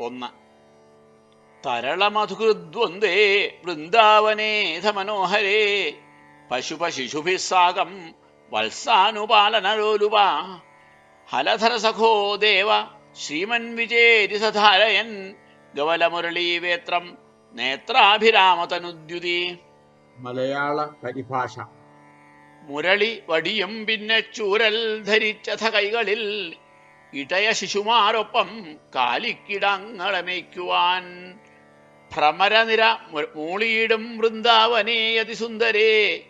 ഒന്ന്. തരളമധുകൃദ്വന്ദേ വൃന്ദാവനേധ മനോഹരേ പശുപശിശുഭിः സാകം വത്സാനുപാലനലോലുപ ഹലധര സഖോ ദേവ ശ്രീമൻ വിജേരി സധാരയൻ ഗവലമുരളീവേത്രം നേത്രാഭിരാമതനുദ്യുതി. മലയാള പരിഭാഷ. മുരളി വടിയും പിന്നെ ചൂരൽ ധരിച്ചഥ കൈകളിൽ ഇടയ ശിശുമാരൊപ്പം കാലിക്കിടങ്ങളെ മേയ്ക്കുവാൻ ഭ്രമരനിര മൂളിയിടും വൃന്ദാവനേ അതിസുന്ദരേ.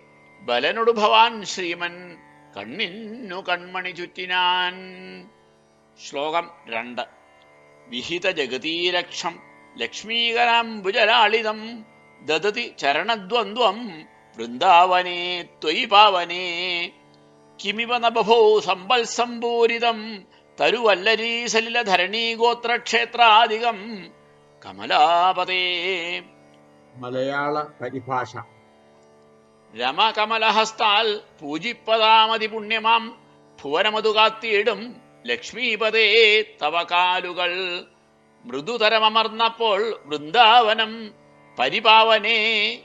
ബലനൊടു ഭവാൻ ശ്രീമൻ കണ്ണിന്നു കൺമണി ചുറ്റിനാൻ. ശ്ലോകം രണ്ട്. വിഹിത ജഗതീരക്ഷം ലക്ഷ്മീകരാംബുജലാളിതം ദദതി ചരണദ്വന്ദ്വം വൃന്ദാവനേ ത്വയി പാവനേ. കിമിവ സമ്പൽ സമ്പൽസമ്പൂരിതം തരുവല്ലരീ സലിലധരണീഗോത്രക്ഷേത്രാധികം കമലാപതേ. മലയാള പരിഭാഷ. രമകമലഹസ്താൽ പൂജിപ്പതാമതി പുണ്യമാം. ഭുവനമതു കാത്തിയിടും. ലക്ഷ്മീപതേ തവ കാലുകൾ. മൃദുതരമർന്നപ്പോൾ വൃന്ദാവനം. പരിപാവനേ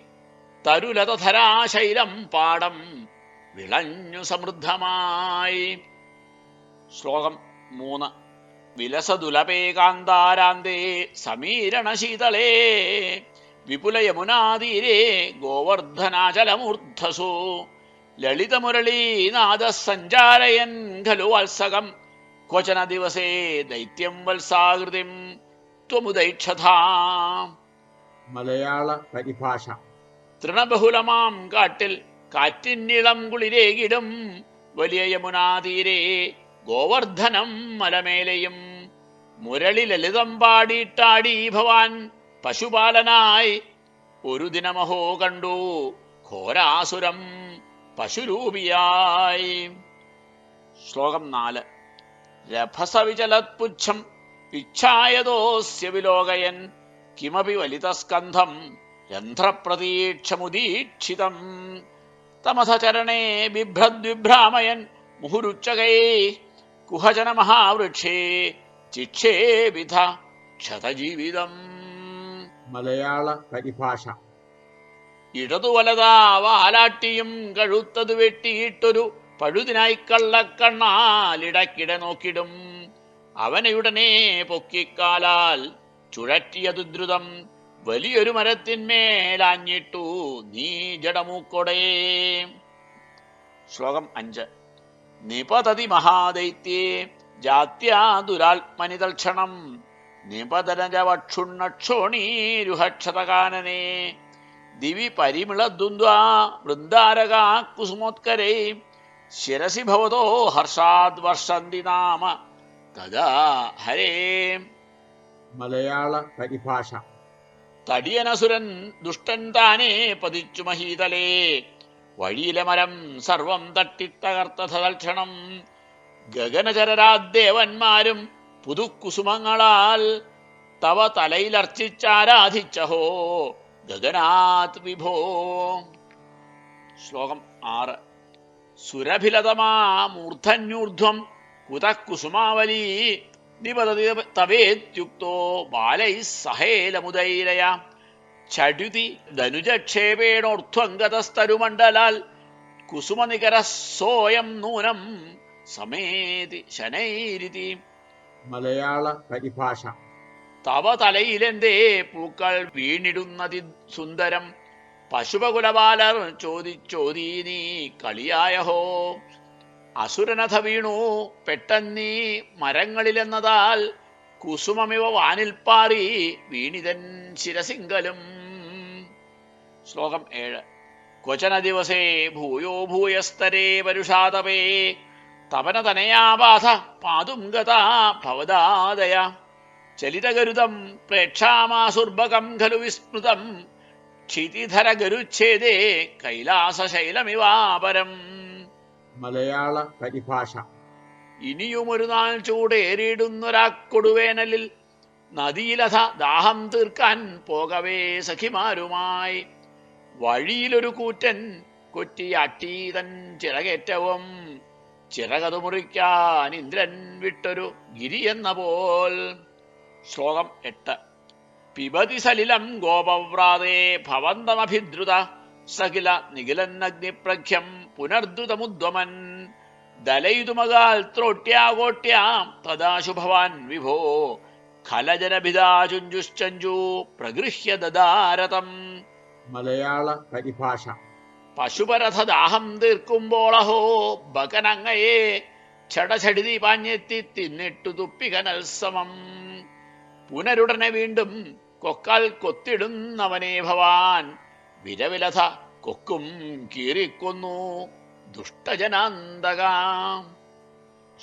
തരുലതധരാശൈലം പാടം വിളഞ്ഞു സമൃദ്ധമായി. ശ്ലോകം മൂന്ന്. വിലസദുലപേകാന്താരാന്തേ സമീരണശീതളേ വിപുലയമുനാതീരേ ഗോവർദ്ധനാചലമൂർധസോ ലളിതമുരളീനാഥ സഞ്ചാരയൻ ഖലു വത്സകം ക്വചന ദിവസേ ദൈത്യം വത്സാകൃതിം ത്വമുദൈക്ഷതാ. മലയാള പരിഭാഷ. തൃണബഹുലമാം കാട്ടിൽ കാറ്റിന്നിളം കുളിരേകിടും വലിയ യമുനാതീരേ ഗോവർദ്ധനം മലമേലയും മുരളി ലളിതം പാടിയിട്ടാടി ഭവാൻ പശുപാലനായി. ഒരു ദിനമഹോ കണ്ടു ഘോരാസുരം പശുരൂപിയായി. ശ്ലോകം നാല്. രഭസവിചലത്പുച്ഛം ഇച്ഛായതോസ്യ വിലോകയൻ കിമപി വലിതസ്കന്ധം രന്ധ്രപ്രതീക്ഷമുദീക്ഷിതം തമസചരണേ ബിഭ്രദ്വിഭ്രാമയൻ മുഹുരുച്ചകൈ കുഹജന മഹാവൃക്ഷേ ചിക്ഷേവിധ ക്ഷതജീവിതം. മലയാള പരിഭാഷ. ഇടതുവലതാ വാലാട്ടിയും കഴുത്തതു വെട്ടിയിട്ടൊരു പഴുതിനായി കള്ളക്കണ്ണാലിടക്കിട നോക്കിടും. അവനെയുടനെ പൊക്കിക്കാലാൽ ചുഴറ്റിയതു ദ്രുതം വലിയൊരു മരത്തിന്മേലാഞ്ഞിട്ടു നീ ജടമൂക്കൊടേ. ശ്ലോകം അഞ്ച്. നിപതതി മഹാദൈത്യേ ജാത്യാ ദുരാത്മനി തൽക്ഷണം നിപതനജവക്ഷുണ്ണക്ഷോണീരുഹക്ഷതകാനനേ. ദിവി പരിമിളദ്വന്ദ്വാ വൃന്ദാരകാ കുസുമോത്കരേ. ശിരസി ഭവതോ ഹർഷാദ് വർഷന്തി നാമ. തദാ ഹരേ. മലയാള പരിഭാഷ. തടിയനസുരൻ ദുഷ്ടൻ താനേ പതിച്ചു മഹീതലേ. വഴിയിലെ മരം സർവം തട്ടിത്തകർത്ത തൽക്ഷണം ഗഗനചരരാദേവന്മാരും പുതുക്കുസുമങ്ങളാൽ തവ തലയിലർച്ചിച്ചാരാധിച്ചഹോ ഗഗനാത് വിഭോ. ശ്ലോകം ആറ്. സുരഭിലതമാ മൂർധന്യൂർധ്വം കുതഃ കുസുമാവലീ നിപതതി തവേത്യുക്തോ ബാലൈ സഹേലമുദൈരയ. ചടുതി ധനുജക്ഷേപേണോർധ്വംഗതസ്തരുമണ്ഡലാൽ കുസുമനികര സോയം നൂനം സമേതി ശനൈരിതി. മലയാള പരിഭാഷ. തവ തലയിലെന്തേ പൂക്കൾ വീണിടുന്നതി സുന്ദരം? പശുപകുലപാലർ ചോദിച്ചോദീ നീ കളിയായഹോ? അസുരനഥ വീണു പെട്ടെന്നീ മരങ്ങളിലെന്നതാൽ കുസുമമിവ വാനിൽ പാറി വീണിതൻ ശിരസിങ്കലും. ശ്ലോകം ഏഴ്. ക്വചന ദിവസേ ഭൂയോ ഭൂയസ്തരേ പരുഷാതപേ തപനതനയാബാധ പാതും ഗതാ ഭവദാദയ. ചലിതഗരുതം പ്രേക്ഷാമാസുർഭകം ഖലു വിസ്മൃതം. ക്ഷിതിധര ഗരുച്ഛേദേ കൈലാസശൈലമിവാപരം. മലയാള പരിഭാഷ. ഇനിയുമൊരു നാൾ ചൂടേറിയിടുന്നൊരാക്കൊടുവേനലിൽ നദിയിലഥ ദാഹം തീർക്കാൻ പോകവേ സഖിമാരുമായി. വഴിയിലൊരു കൂറ്റൻ കൊറ്റിയാട്ടീതൻ ചിറകേറ്റവും ചിറകതു മുറിക്കാൻ ഇന്ദ്രൻ വിട്ടൊരു ഗിരി എന്ന പോൽ. ശ്ലോകം എട്ട്. പിബതി സലിലം ഗോപവ്രാതേ ഭവന്തമഭിദ്രുത സകില നിഖിലന്നഗ്നിപ്രഖ്യം പുനർദ്രുതമുദ്വമൻ. ദലയിതുമകാൽ ത്രോട്യാകോട്യാം തദാശു ഭവാൻ വിഭോ. ഖലജനഭിതാചുഞ്ചുശ്ചഞ്ചു പ്രഗൃഹ്യ ദദാരതം മലയാള പരിഭാഷ. പശുപരഥ ദാഹം തീർക്കുമ്പോളഹോ ബകനങ്ങയെ ചടചടിതി പാഞ്ഞെത്തി തിന്നിട്ടു തുപ്പികനൽ സമം. പുനരുടനെ വീണ്ടും കൊക്കാൽ കൊത്തിടുന്നവനെ ഭവാൻ വിരവിലഥ കൊക്കും കീറിക്കൊന്നു ദുഷ്ടജനാന്തകാം.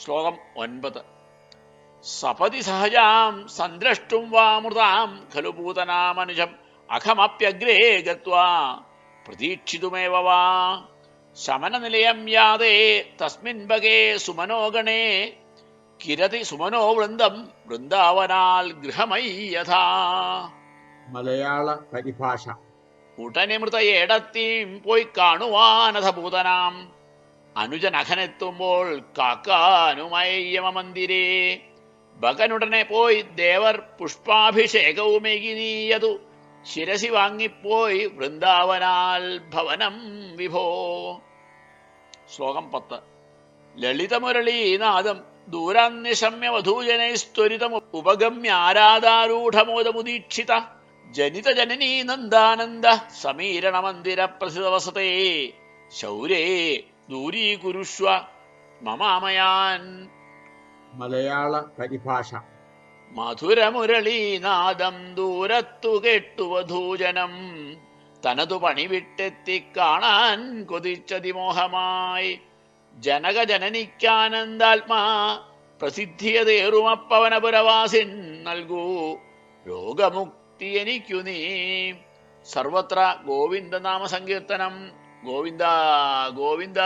ശ്ലോകം ഒൻപത്. സപതി സഹജാം സന്ദ്രഷ്ടും വാമൃതാം ഖലു പൂതനാമനുജം അഖമപ്യഗ്രേ ഗത്വാ പ്രതീക്ഷിതുമേവ വാ. ശമനനിലയം യാതേ തസ്മിൻ ഭഗേ സുമനോഗണേ. കിരതി സുമനോ വൃന്ദം വൃന്ദാവനാൽ ഗൃഹമൈ യഥാ മലയാള പരിഭാഷ. ഉടനെ മൃതയേടത്തിയും പോയി കാണുവാനഥഭൂതനാം അനുജൻ അഖനെത്തുമ്പോൾ കാക്കാനുമായി ബകനുടനെ ഭഗനുടനെ പോയി ദേവർ പുഷ്പാഭിഷേകവുമേകിനീയതു ശിരസി വാങ്ങിപ്പോയി വൃന്ദാവനാൽ ഭവനം വിഭോ. ശ്ലോകം പത്ത്. ലളിതമുരളീനാദം ദൂരാന്യശമ്യ വധൂജനൈസ്ത്വരിതം ഉപഗമ്യ ആരാധാരൂഢമോദമുദീക്ഷിത ജനിത ജനനീ നന്ദാനന്ദ സമീരണ മന്ദിര പ്രസിദ്ധവസതേ ശൗരേ ദൂരീകുരുഷ്വ മമാമയാൻ. മലയാള പരിഭാഷ. മധുരമുരളീനാദം ദൂരത്തു കേട്ടു വധൂജനം തനതു പണിവിട്ടെത്തി കാണാൻ കൊതിച്ചതിമോഹമായി ജനകജനനിക്കാനന്ദാത്മാ പ്രസിദ്ധിയതേറുമപ്പവനപുരവാസിൻ നൽകൂ. രോഗമുക്തി എനിക്കു നീ. സർവത്ര ഗോവിന്ദനാമ സങ്കീർത്തനം ഗോവിന്ദ ഗോവിന്ദ.